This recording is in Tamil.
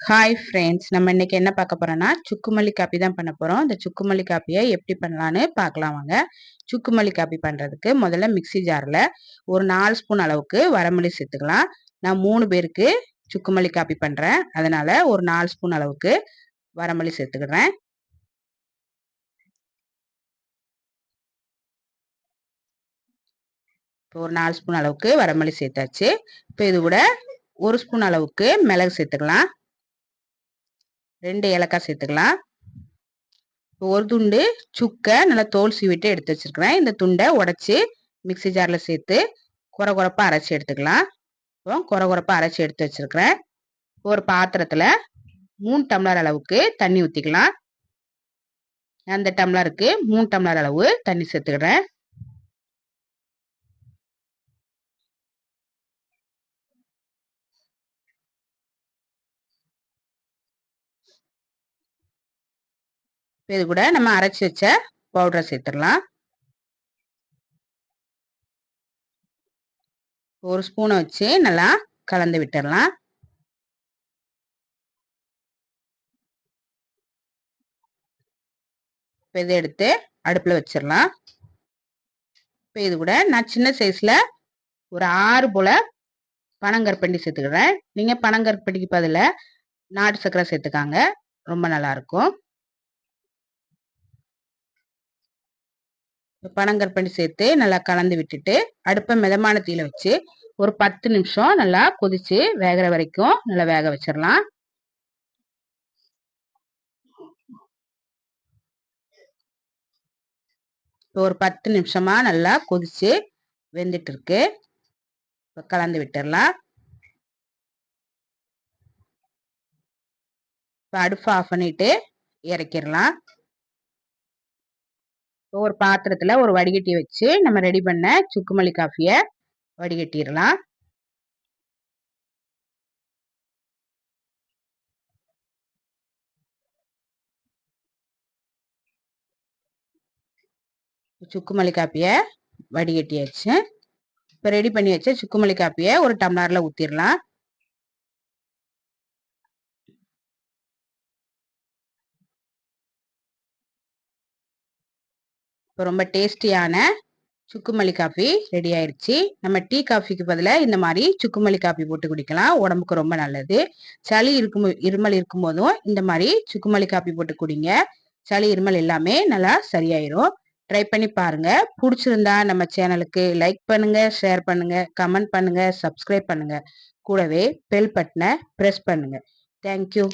ஹாய் ஃப்ரெண்ட்ஸ் நம்ம இன்னைக்கு என்ன பார்க்க போறோம்னா சுக்குமல்லி காப்பி தான் பண்ண போறோம். இந்த சுக்குமல்லி காப்பியை எப்படி பண்ணலான்னு பார்க்கலாம் வாங்க. சுக்குமல்லி காப்பி பண்றதுக்கு முதல்ல மிக்சி ஜாரில் ஒரு நாலு ஸ்பூன் அளவுக்கு வரமல்லி சேர்த்துக்கலாம். நான் மூணு பேருக்கு சுக்குமல்லி காப்பி பண்றேன். அதனால ஒரு நாலு ஸ்பூன் அளவுக்கு வரமல்லி சேர்த்துக்கிறேன் இப்போ ஒரு நாலு ஸ்பூன் அளவுக்கு வரமல்லி சேர்த்தாச்சு. இப்போ இது கூட ஒரு ஸ்பூன் அளவுக்கு மிளகு சேர்த்துக்கலாம். ரெண்டு ஏலக்காய் சேர்த்துக்கலாம். ஒரு துண்டு சுக்கை நல்லா தோல் சீவிட்டு எடுத்து வச்சிருக்கிறேன். இந்த துண்டை உடச்சி மிக்சி ஜாரில் சேர்த்து குறை குறைப்பாக அரைச்சி எடுத்துக்கலாம். இப்போ குறை குறைப்பாக அரைச்சி எடுத்து வச்சிருக்கிறேன். ஒரு பாத்திரத்தில் மூணு டம்ளர் அளவுக்கு தண்ணி ஊற்றிக்கலாம் அந்த டம்ளருக்கு மூணு டம்ளர் அளவு தண்ணி சேர்த்துக்கிறேன். இது கூட நம்ம அரைச்சி வச்ச பவுடரை சேர்த்துடலாம். ஒரு ஸ்பூனை வச்சு நல்லா கலந்து விட்டுடலாம். இப்போ இதை எடுத்து அடுப்பில் வச்சிடலாம். இப்போ இது கூட நான் சின்ன சைஸில் ஒரு ஆறு போல் பனங்கற்பண்டி சேர்த்துக்கிறேன். நீங்கள் பனங்கற்பண்டிக்கு பதில் நாட்டு சர்க்கரை சேர்த்துக்காங்க. ரொம்ப நல்லாயிருக்கும் பனங்கற்பண்டி சேர்த்து நல்லா கலந்து விட்டுட்டு அடுப்பை மிதமான தீயில வச்சு ஒரு பத்து நிமிஷம் நல்லா கொதிச்சு வேகிற வரைக்கும் நல்லா வேக வச்சிடலாம். ஒரு பத்து நிமிஷமா நல்லா கொதிச்சு வெந்துட்டு இருக்கு கலந்து விட்டுடலாம். இப்போ அடுப்பு ஆஃப் பண்ணிட்டு இறக்கிடலாம். ஒரு பாத்திரத்தில் ஒரு வடிகட்டி வச்சு நம்ம ரெடி பண்ண சுக்குமல்லி காஃபியை வடிகட்டிடலாம். சுக்குமல்லி காப்பியை வடிகட்டியாச்சு. இப்போ ரெடி பண்ணி வச்ச சுக்குமல்லி காப்பியை ஒரு டம்ளரில் ஊற்றிடலாம் இப்போ ரொம்ப டேஸ்டியான சுக்குமல்லி காஃபி ரெடி ஆயிடுச்சு. நம்ம டீ காஃபிக்கு பதிலாக இந்த மாதிரி சுக்குமல்லி காஃபி போட்டு குடிக்கலாம். உடம்புக்கு ரொம்ப நல்லது. சளி இருக்கும் இருமல் இருக்கும் போதும் இந்த மாதிரி சுக்குமல்லி காஃபி போட்டு குடிங்க. சளி இருமல் எல்லாமே நல்லா சரியாயிரும். ட்ரை பண்ணி பாருங்க. பிடிச்சிருந்தா நம்ம சேனலுக்கு லைக் பண்ணுங்க ஷேர் பண்ணுங்க கமெண்ட் பண்ணுங்க சப்ஸ்கிரைப் பண்ணுங்க. கூடவே பெல் பட்டனை ப்ரெஸ் பண்ணுங்க. தேங்க்யூ